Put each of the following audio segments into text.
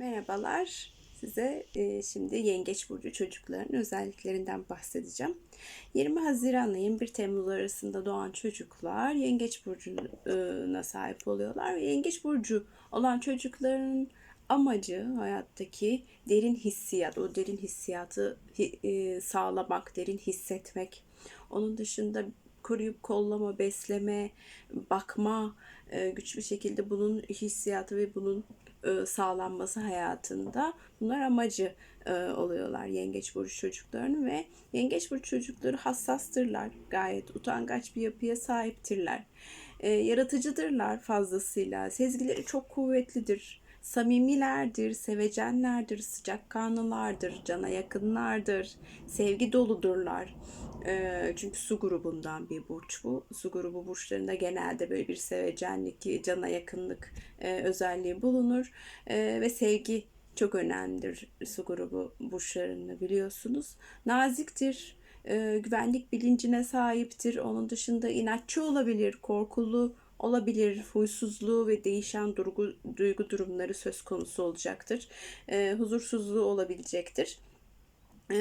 Merhabalar. Size e, şimdi Yengeç Burcu çocukların özelliklerinden bahsedeceğim. 20 Haziran ile 21 Temmuz arasında doğan çocuklar Yengeç Burcu'na sahip oluyorlar. Ve Yengeç Burcu olan çocukların amacı hayattaki derin hissiyat, o derin hissiyatı e, sağlamak, derin hissetmek. Onun dışında koruyup kollama, besleme, bakma, e, güçlü şekilde bunun hissiyatı ve bunun e, sağlanması hayatında bunlar amacı e, oluyorlar yengeç burcu çocuklarının ve yengeç burcu çocukları hassastırlar. Gayet utangaç bir yapıya sahiptirler. Yaratıcıdırlar fazlasıyla. Sezgileri çok kuvvetlidir. Samimilerdir, sevecenlerdir, sıcakkanlılardır, cana yakınlardır, sevgi doludurlar. E, çünkü su grubundan bir burç bu. Su grubu burçlarında genelde böyle bir sevecenlik, cana yakınlık e, özelliği bulunur. E, ve sevgi çok önemlidir su grubu burçlarını biliyorsunuz. Naziktir, e, güvenlik bilincine sahiptir. Onun dışında inatçı olabilir, korkulu olabilir, huysuzluğu ve değişen duygu, duygu durumları söz konusu olacaktır. E, huzursuzluğu olabilecektir. Ee,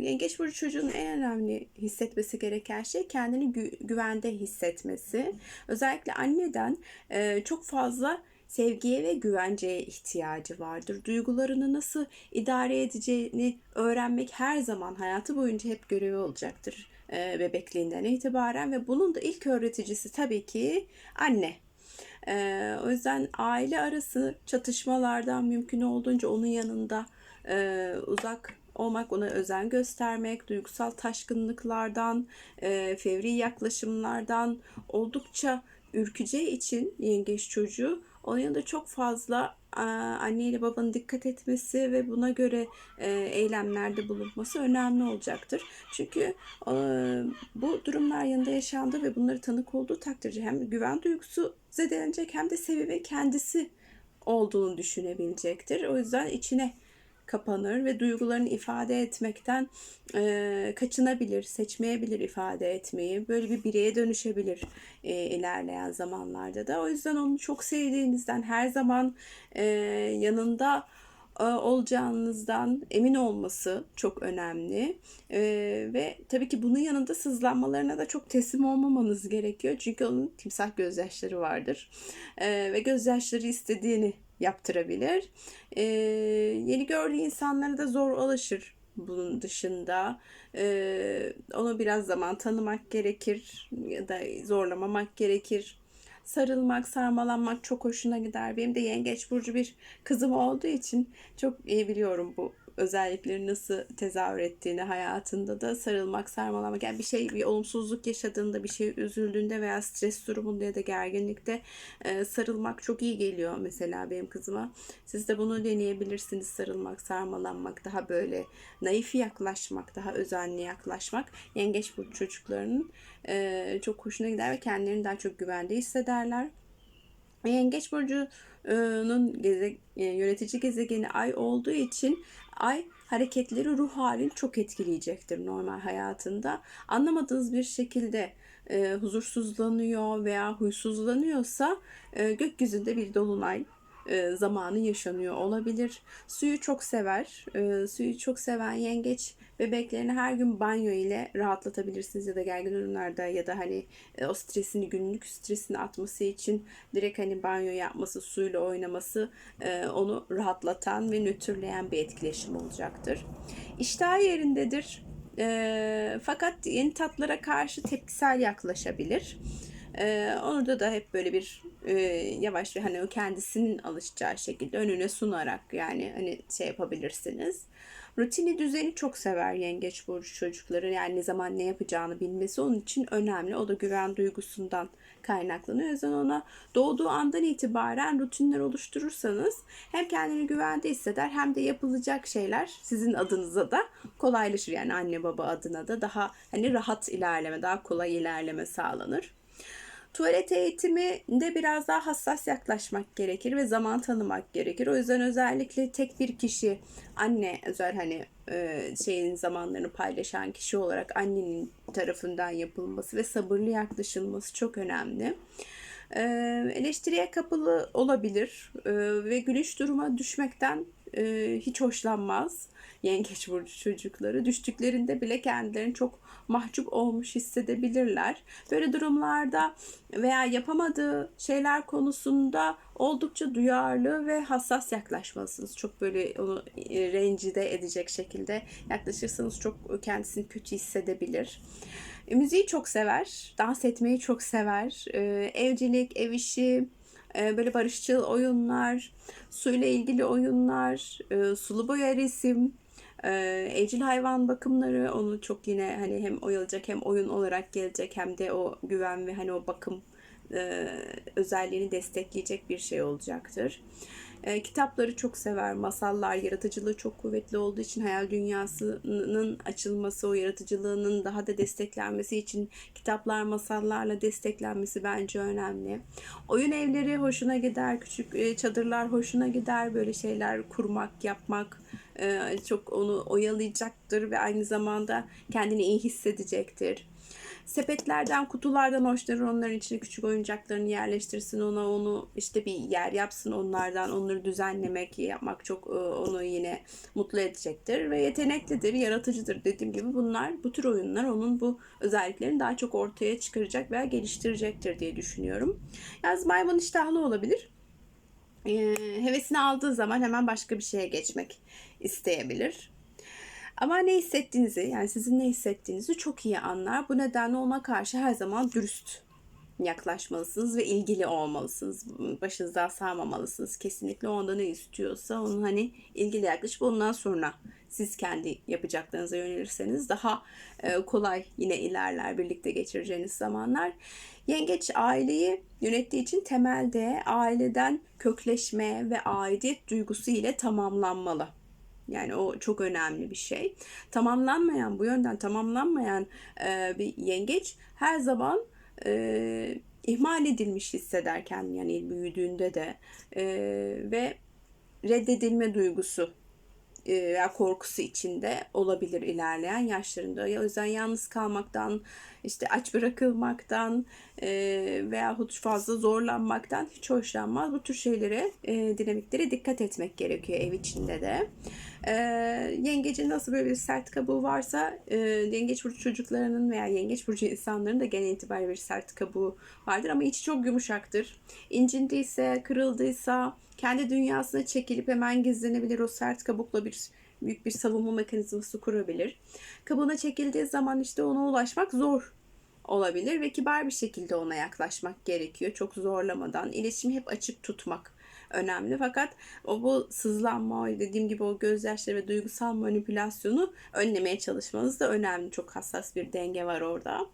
yengeç burcu çocuğun en önemli hissetmesi gereken şey kendini gü- güvende hissetmesi. Özellikle anneden e, çok fazla sevgiye ve güvenceye ihtiyacı vardır. Duygularını nasıl idare edeceğini öğrenmek her zaman hayatı boyunca hep görevi olacaktır e, bebekliğinden itibaren ve bunun da ilk öğreticisi tabii ki anne. E, o yüzden aile arası çatışmalardan mümkün olduğunca onun yanında e, uzak olmak, ona özen göstermek, duygusal taşkınlıklardan, e, fevri yaklaşımlardan oldukça ürkeceği için yengeç çocuğu onun yanında çok fazla anne ile babanın dikkat etmesi ve buna göre eylemlerde bulunması önemli olacaktır. Çünkü bu durumlar yanında yaşandı ve bunları tanık olduğu takdirde hem güven duygusu zedelenecek hem de sebebi kendisi olduğunu düşünebilecektir. O yüzden içine kapanır ve duygularını ifade etmekten e, kaçınabilir, seçmeyebilir ifade etmeyi. Böyle bir bireye dönüşebilir e, ilerleyen zamanlarda da. O yüzden onu çok sevdiğinizden, her zaman e, yanında olacağınızdan emin olması çok önemli. E, ve tabii ki bunun yanında sızlanmalarına da çok teslim olmamanız gerekiyor. Çünkü onun timsah gözyaşları vardır. E, ve gözyaşları istediğini yaptırabilir. E, yeni gördüğü insanlara da zor alışır bunun dışında e, onu biraz zaman tanımak gerekir ya da zorlamamak gerekir. Sarılmak, sarmalanmak çok hoşuna gider. Benim de yengeç burcu bir kızım olduğu için çok iyi biliyorum bu özellikleri nasıl tezahür ettiğini hayatında da sarılmak, sarmalamak yani bir şey bir olumsuzluk yaşadığında, bir şey üzüldüğünde veya stres durumunda ya da gerginlikte e, sarılmak çok iyi geliyor mesela benim kızıma. Siz de bunu deneyebilirsiniz. Sarılmak, sarmalanmak, daha böyle naif yaklaşmak, daha özenli yaklaşmak yengeç burcu çocuklarının e, çok hoşuna gider ve kendilerini daha çok güvende hissederler. Yengeç burcunun geze, e, yönetici gezegeni ay olduğu için ay hareketleri ruh halini çok etkileyecektir normal hayatında. Anlamadığınız bir şekilde e, huzursuzlanıyor veya huysuzlanıyorsa e, gökyüzünde bir dolunay e, zamanı yaşanıyor olabilir. Suyu çok sever. E, suyu çok seven yengeç bebeklerini her gün banyo ile rahatlatabilirsiniz ya da gergin durumlarda ya da hani e, o stresini günlük stresini atması için direkt hani banyo yapması, suyla oynaması onu rahatlatan ve nötrleyen bir etkileşim olacaktır. İştah yerindedir. fakat yeni tatlara karşı tepkisel yaklaşabilir. Ee, onu da hep böyle bir e, yavaş ve hani o kendisinin alışacağı şekilde önüne sunarak yani hani şey yapabilirsiniz. Rutini düzeni çok sever yengeç burcu çocukları. Yani ne zaman ne yapacağını bilmesi onun için önemli. O da güven duygusundan kaynaklanıyor. O ona doğduğu andan itibaren rutinler oluşturursanız hem kendini güvende hisseder hem de yapılacak şeyler sizin adınıza da kolaylaşır. Yani anne baba adına da daha hani rahat ilerleme, daha kolay ilerleme sağlanır. Tuvalet eğitiminde biraz daha hassas yaklaşmak gerekir ve zaman tanımak gerekir. O yüzden özellikle tek bir kişi anne özel hani e, şeyin zamanlarını paylaşan kişi olarak annenin tarafından yapılması ve sabırlı yaklaşılması çok önemli. E, eleştiriye kapılı olabilir e, ve gülüş duruma düşmekten e, hiç hoşlanmaz yengeç burcu çocukları. Düştüklerinde bile kendilerini çok mahcup olmuş hissedebilirler. Böyle durumlarda veya yapamadığı şeyler konusunda oldukça duyarlı ve hassas yaklaşmalısınız. Çok böyle onu e, rencide edecek şekilde yaklaşırsanız çok kendisini kötü hissedebilir. E, müziği çok sever, dans etmeyi çok sever, e, evcilik, ev işi, böyle barışçıl oyunlar, suyla ilgili oyunlar, e, sulu boya resim, e, evcil hayvan bakımları onu çok yine hani hem oyalayacak hem oyun olarak gelecek hem de o güven ve hani o bakım e, özelliğini destekleyecek bir şey olacaktır. E, kitapları çok sever. Masallar, yaratıcılığı çok kuvvetli olduğu için hayal dünyasının açılması, o yaratıcılığının daha da desteklenmesi için kitaplar, masallarla desteklenmesi bence önemli. Oyun evleri hoşuna gider, küçük e, çadırlar hoşuna gider. Böyle şeyler kurmak, yapmak e, çok onu oyalayacaktır ve aynı zamanda kendini iyi hissedecektir. Sepetlerden, kutulardan hoşlanır. Onların içine küçük oyuncaklarını yerleştirsin. Ona onu işte bir yer yapsın onlardan. Onları düzenlemek, yapmak çok e, onu yine mutlu edecektir. Ve yeteneklidir, yaratıcıdır dediğim gibi. Bunlar, bu tür oyunlar onun bu özelliklerini daha çok ortaya çıkaracak veya geliştirecektir diye düşünüyorum. Yaz maymun iştahlı olabilir. Ee, hevesini aldığı zaman hemen başka bir şeye geçmek isteyebilir. Ama ne hissettiğinizi yani sizin ne hissettiğinizi çok iyi anlar. Bu nedenle ona karşı her zaman dürüst yaklaşmalısınız ve ilgili olmalısınız. Başınızdan sağmamalısınız. Kesinlikle onda ne istiyorsa onun hani ilgili yaklaşıp ondan sonra siz kendi yapacaklarınıza yönelirseniz daha e, kolay yine ilerler birlikte geçireceğiniz zamanlar. Yengeç aileyi yönettiği için temelde aileden kökleşme ve aidiyet duygusu ile tamamlanmalı. Yani o çok önemli bir şey. Tamamlanmayan, bu yönden tamamlanmayan e, bir yengeç her zaman e, ihmal edilmiş hissederken yani büyüdüğünde de e, ve reddedilme duygusu veya korkusu içinde olabilir ilerleyen yaşlarında. O yüzden yalnız kalmaktan, işte aç bırakılmaktan e, veyahut fazla zorlanmaktan hiç hoşlanmaz. Bu tür şeylere, e, dinamiklere dikkat etmek gerekiyor ev içinde de. E, yengecin nasıl böyle bir sert kabuğu varsa e, yengeç burcu çocuklarının veya yengeç burcu insanların da genel itibariyle bir sert kabuğu vardır ama içi çok yumuşaktır. İncindiyse, kırıldıysa kendi dünyasına çekilip hemen gizlenebilir. O sert kabukla bir büyük bir savunma mekanizması kurabilir. Kabuğuna çekildiği zaman işte ona ulaşmak zor olabilir ve kibar bir şekilde ona yaklaşmak gerekiyor. Çok zorlamadan. iletişimi hep açık tutmak önemli. Fakat o bu sızlanma, dediğim gibi o gözyaşları ve duygusal manipülasyonu önlemeye çalışmanız da önemli. Çok hassas bir denge var orada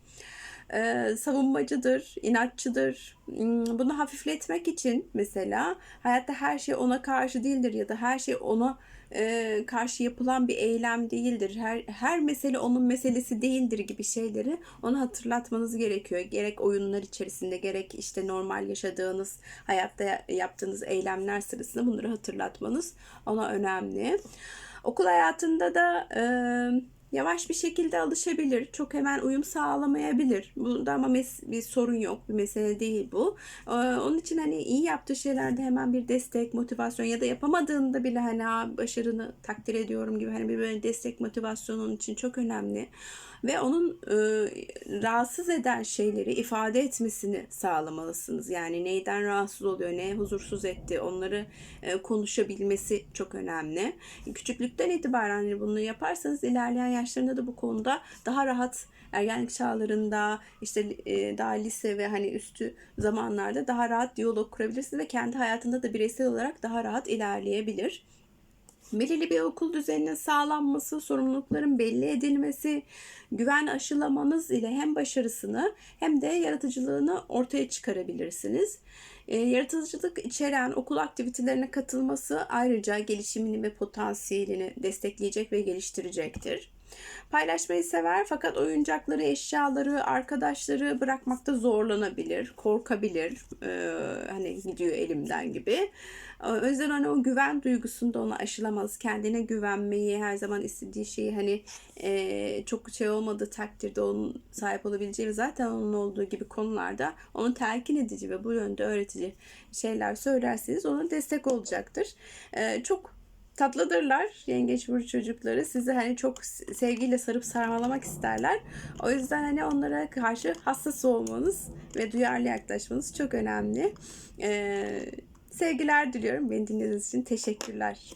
e, savunmacıdır, inatçıdır. Hmm, bunu hafifletmek için mesela hayatta her şey ona karşı değildir ya da her şey ona e, karşı yapılan bir eylem değildir. Her, her mesele onun meselesi değildir gibi şeyleri ona hatırlatmanız gerekiyor. Gerek oyunlar içerisinde gerek işte normal yaşadığınız hayatta yaptığınız eylemler sırasında bunları hatırlatmanız ona önemli. Okul hayatında da e, yavaş bir şekilde alışabilir. Çok hemen uyum sağlamayabilir. Bunda ama mes- bir sorun yok. Bir mesele değil bu. Ee, onun için hani iyi yaptığı şeylerde hemen bir destek, motivasyon ya da yapamadığında bile hani başarını takdir ediyorum gibi hani bir böyle destek motivasyon onun için çok önemli ve onun e, rahatsız eden şeyleri ifade etmesini sağlamalısınız. Yani neyden rahatsız oluyor, ne huzursuz etti onları e, konuşabilmesi çok önemli. Küçüklükten itibaren hani bunu yaparsanız ilerleyen yaşlarında da bu konuda daha rahat ergenlik çağlarında işte e, daha lise ve hani üstü zamanlarda daha rahat diyalog kurabilirsiniz ve kendi hayatında da bireysel olarak daha rahat ilerleyebilir. Belirli bir okul düzeninin sağlanması, sorumlulukların belli edilmesi, güven aşılamanız ile hem başarısını hem de yaratıcılığını ortaya çıkarabilirsiniz. E, yaratıcılık içeren okul aktivitelerine katılması ayrıca gelişimini ve potansiyelini destekleyecek ve geliştirecektir. Paylaşmayı sever fakat oyuncakları, eşyaları, arkadaşları bırakmakta zorlanabilir, korkabilir. Ee, hani gidiyor elimden gibi. O yüzden hani o güven duygusunu da ona aşılamaz. Kendine güvenmeyi, her zaman istediği şeyi hani e, çok şey olmadığı takdirde onun sahip olabileceği zaten onun olduğu gibi konularda onu telkin edici ve bu yönde öğretici şeyler söylerseniz ona destek olacaktır. E, çok tatlıdırlar yengeç burcu çocukları. Sizi hani çok sevgiyle sarıp sarmalamak isterler. O yüzden hani onlara karşı hassas olmanız ve duyarlı yaklaşmanız çok önemli. Ee, sevgiler diliyorum. Beni dinlediğiniz için teşekkürler.